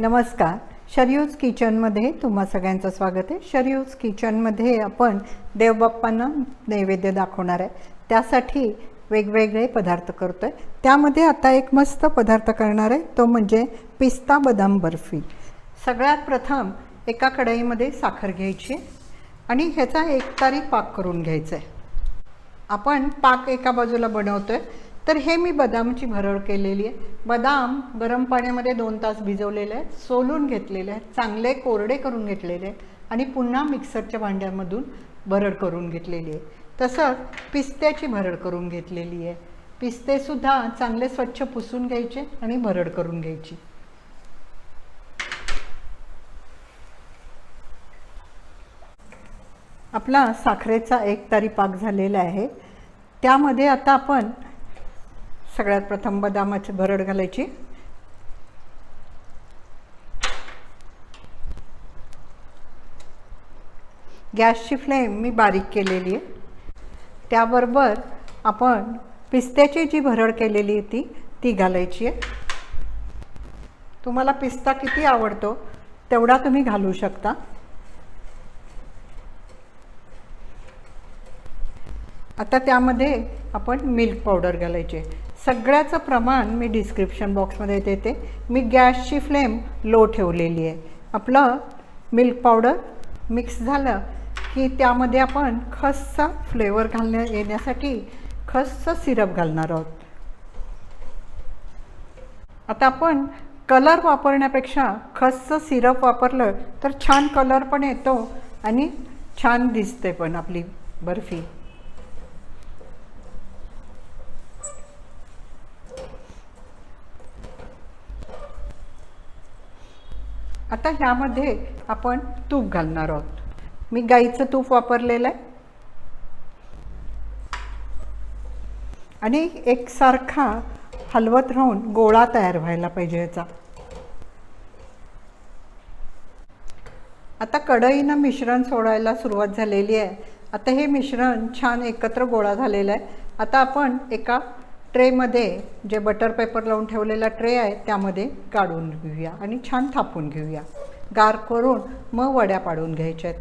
नमस्कार. शरयूज किचनमध्ये तुम्हा सगळ्यांचं स्वागत आहे. शरयूज किचनमध्ये आपण देवबाप्पांना नैवेद्य दाखवणार आहे. त्यासाठी वेगवेगळे पदार्थ करतो आहे त्यामध्ये आता एक मस्त पदार्थ करणार आहे. तो म्हणजे पिस्ता बदाम बर्फी. सगळ्यात प्रथम एका कढईमध्ये साखर घ्यायची आणि ह्याचा एक तारी पाक करून घ्यायचा आहे आपण पाक एका बाजूला बनवतो आहे तर हे मी बदामची भरड केलेली आहे. बदाम गरम पाण्यामध्ये दोन तास भिजवलेले आहेत सोलून घेतलेले आहेत चांगले कोरडे करून घेतलेले आहेत आणि पुन्हा मिक्सरच्या भांड्यामधून भरड करून घेतलेली आहे. तसंच पिस्त्याची भरड करून घेतलेली आहे. पिस्तेसुद्धा चांगले स्वच्छ पुसून घ्यायचे आणि भरड करून घ्यायची. आपला साखरेचा एक तारी पाक झालेला आहे. त्यामध्ये आता आपण सगळ्यात प्रथम बदामाची भरड घालायची. गॅसची फ्लेम मी बारीक केलेली आहे. त्याबरोबर आपण पिस्त्याची जी भरड केलेली आहे ती ती घालायची आहे. तुम्हाला पिस्ता किती आवडतो तेवढा तुम्ही घालू शकता. आता त्यामध्ये आपण मिल्क पावडर घालायचे सगळ्याचं प्रमाण मी डिस्क्रिप्शन बॉक्समध्ये देते. मी गॅसची फ्लेम लो ठेवलेली आहे. आपलं मिल्क पावडर मिक्स झालं की त्यामध्ये आपण खसचा फ्लेवर घालण्या येण्यासाठी खसचं सिरप घालणार आहोत. आता आपण कलर वापरण्यापेक्षा खसचं सिरप वापरलं तर छान कलर पण येतो आणि छान दिसते पण आपली बर्फी. आता ह्यामध्ये आपण तूप घालणार आहोत. मी गाईचं तूप वापरलेलं आहे. आणि एकसारखा हलवत राहून गोळा तयार व्हायला पाहिजे याचा आता कढईनं मिश्रण सोडायला सुरुवात झालेली आहे. आता हे मिश्रण छान एकत्र गोळा झालेलं आहे. आता आपण एका ट्रेमध्ये जे बटर पेपर लावून ठेवलेला ट्रे आहे त्यामध्ये काढून घेऊया आणि छान थापून घेऊया. गार करून मग वड्या पाडून घ्यायच्यात.